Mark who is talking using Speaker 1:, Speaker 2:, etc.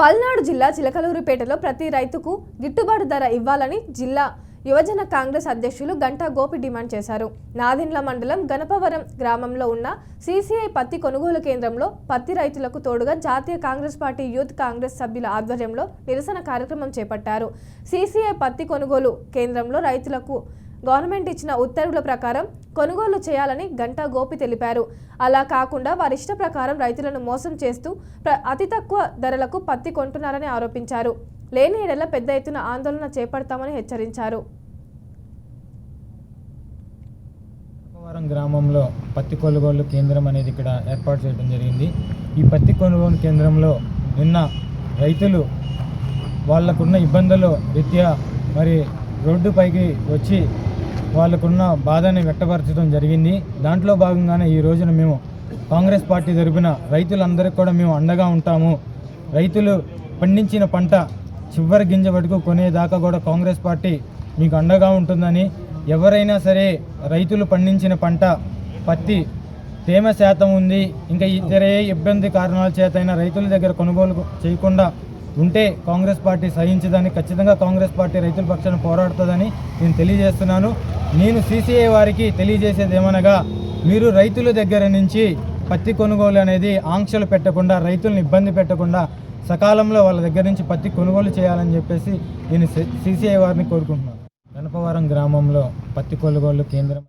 Speaker 1: పల్నాడు జిల్లా చిలకలూరుపేటలో ప్రతి రైతుకు గిట్టుబాటు ధర ఇవ్వాలని జిల్లా యువజన కాంగ్రెస్ అధ్యక్షులు గంటా గోపి డిమాండ్ చేశారు. నాదిండ్ల మండలం గణపవరం గ్రామంలో ఉన్న సీసీఐ పత్తి కొనుగోలు కేంద్రంలో పత్తి రైతులకు తోడుగా జాతీయ కాంగ్రెస్ పార్టీ యూత్ కాంగ్రెస్ సభ్యుల ఆధ్వర్యంలో నిరసన కార్యక్రమం చేపట్టారు. సీసీఐ పత్తి కొనుగోలు కేంద్రంలో రైతులకు గవర్నమెంట్ ఇచ్చిన ఉత్తర్వుల ప్రకారం కొనుగోలు చేయాలని గంటా గోపి తెలిపారు. అలా కాకుండా వారి ఇష్ట ప్రకారం రైతులను మోసం చేస్తూ అతి తక్కువ ధరలకు పత్తి కొంటున్నారని ఆరోపించారు. లేని ఏడల పెద్ద ఎత్తున ఆందోళన చేపడతామని హెచ్చరించారు.
Speaker 2: గ్రామంలో పత్తి కొనుగోలు కేంద్రం అనేది ఇక్కడ ఏర్పాటు చేయడం జరిగింది. ఈ పత్తి కొనుగోలు కేంద్రంలో నిన్న రైతులు వాళ్ళకున్న ఇబ్బందులు రీత్యా మరి రోడ్డుపైకి వచ్చి వాళ్ళకున్న బాధని వ్యక్తపరచడం జరిగింది. దాంట్లో భాగంగానే ఈ రోజున మేము కాంగ్రెస్ పార్టీ తరపున రైతులందరికీ కూడా మేము అండగా ఉంటాము. రైతులు పండించిన పంట చివరి గింజ వరకు కొనేదాకా కూడా కాంగ్రెస్ పార్టీ మీకు అండగా ఉంటుందని ఎవరైనా సరే రైతులు పండించిన పంట పత్తి తేమ శాతం ఉంది ఇంకా ఇతర ఏ ఇబ్బంది కారణాల చేతైనా రైతుల దగ్గర కొనుగోలు చేయకుండా ఉంటే కాంగ్రెస్ పార్టీ సహించదని ఖచ్చితంగా కాంగ్రెస్ పార్టీ రైతుల పక్షాన పోరాడుతుందని నేను తెలియజేస్తున్నాను. నేను సీసీఐ వారికి తెలియజేసేది ఏమనగా మీరు రైతుల దగ్గర నుంచి పత్తి కొనుగోలు అనేది ఆంక్షలు పెట్టకుండా రైతులను ఇబ్బంది పెట్టకుండా సకాలంలో వాళ్ళ దగ్గర నుంచి పత్తి కొనుగోలు చేయాలని చెప్పేసి నేను సీసీఐ వారిని కోరుకుంటున్నాను. గణపవరం గ్రామంలో పత్తి కొనుగోలు కేంద్రం